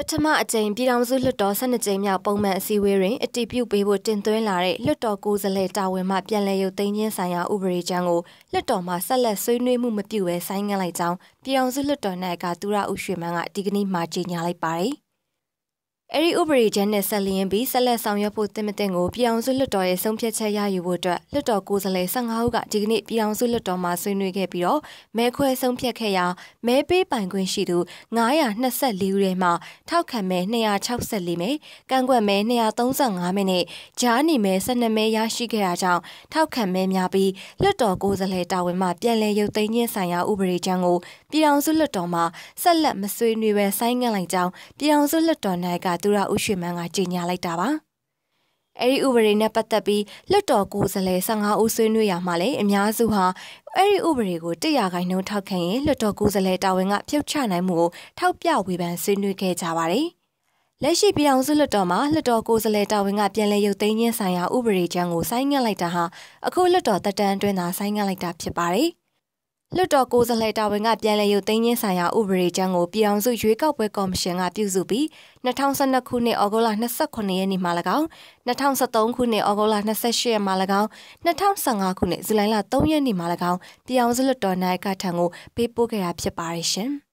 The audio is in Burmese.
ပထမအကြိမ်ပြည်ထောင်စုလွှတ်တော်12ကြိမ်မြောက်ပုံမှန်အစည်းအဝေးတွင်အတည်ပြုပေးဖို့တင်သွင်းလာတဲ့လွှတ်တော်ကိုယ်စားလှယ်တာဝန်မှပြန်လည်ရုပ်သိမ်းခြင်းဆိုင်ရာဥပဒေကြမ်းကိုလွှတ်တော်မှဆက်လက်ဆွေးနွေးမှုမပြုဘဲဆိုင်းငံ့လိုက်ကြောင်းပြည်ထောင်စုလွှတ်တော်နိုင်ကသူရဦးရွှေမန်းကဒီကနေ့မှကြေညာလိုက်ပါတယ်။ အဲ့ဒီဥပဒေချမ်းနဲ့ဆက်လျင်ပြီးဆက်လက်ဆောင်ရွက်ဖို့တင်မတင်ကိုပြည်အောင်စုလွှတ်တော်ရဲ့ဆုံးဖြတ်ချက်ရယူဖို့အတွက်လွှတ်တော်ကိုယ်စားလှယ်15ဦးကဒီကနေ့ပြည်အောင်စုလွှတ်တော်မှာဆွေးနွေးခဲ့ပြီးတော့မဲခွဲဆုံးဖြတ်ခဲ့ရာမဲပေးပိုင်ခွင့်ရှိသူ924ဦးထဲမှာထောက်ခံမဲ264မဲကန့်ကွက်မဲ235မဲနဲ့ကြားနေမဲ12မဲရရှိခဲ့တာကြောင့်ထောက်ခံမဲများပြီးလွှတ်တော်ကိုယ်စားလှယ်တာဝန်မှပြန်လည်ရုပ်သိမ်းခြင်းဆိုင်ရာဥပဒေချမ်းကိုပြည်အောင်စုလွှတ်တော်မှာဆက်လက်မဆွေးနွေးဘဲဆိုင်းငံ့လိုက်ကြောင်းပြည်အောင်စုလွှတ်တော်နိုင်ကသူရဦးရွှေမန်းကကြေညာလိုက်တာပါ။အဲ့ဒီဥပဒေနဲ့ပတ်သက်ပြီးလွှတ်တော်ကိုယ်စားလှယ်15ဦးဆွေးနွေးရမှာလေအများစုဟာအဲ့ဒီဥပဒေကိုတရားခိုင်နှုန်းထောက်ခံရင်လွှတ်တော်ကိုယ်စားလှယ်တာဝန်ကဖြုတ်ချနိုင်မှုကိုထောက်ပြဝေဖန်ဆွေးနွေးခဲ့ကြပါတယ်။လက်ရှိပြည်အောင်စုလွှတ်တော်မှာလွှတ်တော်ကိုယ်စားလှယ်တာဝန်ကပြန်လည်ရုပ်သိမ်းခြင်းဆိုင်ရာဥပဒေကြမ်းကိုဆိုင်းငံ့လိုက်တာဟာအခုလွှတ်တော်တက်တန်းအတွင်းသာဆိုင်းငံ့လိုက်တာဖြစ်ပါတယ်။ လွှတ်တော်ကိုယ်စားလှယ်တာဝန်ကပြန်လည်ရုပ်သိမ်းခြင်းဆိုင်ရာဥပဒေကြမ်းကိုပြည်အောင်စုရွေးကောက်ပွဲကော်မရှင်ကပြုစုပြီး2012ခုနှစ်ဩဂုတ်လ29ရက်နေ့မှာ၎င်း2013ခုနှစ်ဩဂုတ်လ28ရက်မှာ၎င်း2015ခုနှစ်ဇူလိုင်လ3ရက်နေ့မှာ၎င်းပြည်အောင်စုလွှတ်တော်နိုင်ကထံကိုပေးပို့ခဲ့တာဖြစ်ပါတယ်ရှင်။